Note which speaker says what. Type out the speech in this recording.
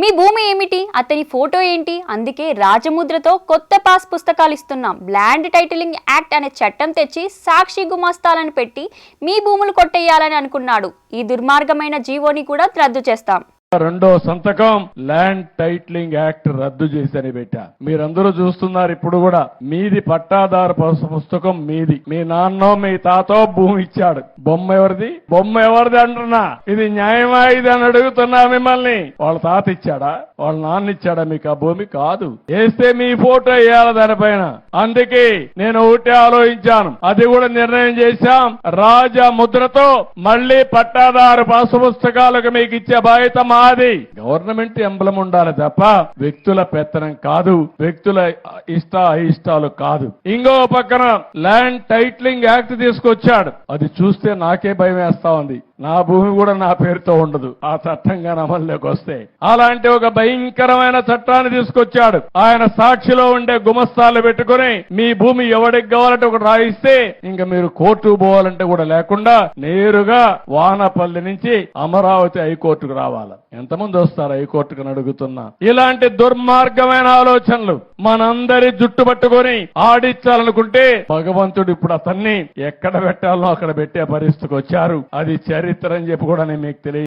Speaker 1: మీ భూమి ఏమిటి? అతని ఫోటో ఏంటి? అందుకే రాజముద్రతో కొత్త పాస్ పుస్తకాలు ఇస్తున్నాం. ల్యాండ్ టైటిలింగ్ యాక్ట్ అనే చట్టం తెచ్చి సాక్షి గుమాస్తాలను పెట్టి మీ భూములు కొట్టేయాలని అనుకున్నాడు. ఈ దుర్మార్గమైన జీవోని కూడా రద్దు చేస్తాం.
Speaker 2: రెండో సంతకం ల్యాండ్ టైట్లింగ్ యాక్ట్ రద్దు చేసని పెట్టా. మీరందరూ చూస్తున్నారు ఇప్పుడు కూడా. మీది పట్టాదారు పుస్తకం మీది. మీ నాన్నో మీ తాతో భూమి ఇచ్చాడు. బొమ్మ ఎవరిది? బొమ్మ ఎవరిది అంటున్నా? ఇది న్యాయమా ఇది అని అడుగుతున్నా మిమ్మల్ని. వాళ్ళ తాత ఇచ్చాడా? వాళ్ళ నాన్న ఇచ్చాడా? మీకు ఆ భూమి కాదు. వేస్తే మీ ఫోటో వేయాలి దానిపైన. అందుకే నేను ఒకటే ఆలోచించాను. అది కూడా నిర్ణయం చేశాం. రాజ ముద్రతో మళ్ళీ పట్టాదారు పాసు పుస్తకాలకు మీకు ఇచ్చే బాధ్యత మా మాది గవర్నమెంట్ ఎంబలం ఉండాలి తప్ప వ్యక్తుల పెత్తనం కాదు వ్యక్తుల ఇష్ట అయిష్టాలు కాదు. ఇంకో పక్కన ల్యాండ్ టైట్లింగ్ యాక్ట్ తీసుకొచ్చాడు. అది చూస్తే నాకే భయం వేస్తా ఉంది. నా భూమి కూడా నా పేరుతో ఉండదు. ఆ చట్టంగా అమల్లోకి వస్తే. అలాంటి ఒక భయంకరమైన చట్టాన్ని తీసుకొచ్చాడు. ఆయన సాక్షిలో ఉండే గుమస్తాలు పెట్టుకుని మీ భూమి ఎవడికి కావాలంటే ఒకటి రాయిస్తే ఇంకా మీరు కోర్టు పోవాలంటే కూడా లేకుండా నేరుగా వానపల్లి నుంచి అమరావతి హైకోర్టుకు రావాలి. ఎంతమంది వస్తారు? హైకోర్టుకు అడుగుతున్నా. ఇలాంటి దుర్మార్గమైన ఆలోచనలు మనందరి జుట్టు పట్టుకొని ఆడించాలనుకుంటే భగవంతుడు ఇప్పుడు అతన్ని ఎక్కడ పెట్టాలో అక్కడ పెట్టే పరిస్థితికి వచ్చారు. అది చరిత్ర అని చెప్పి కూడా నేను మీకు తెలియ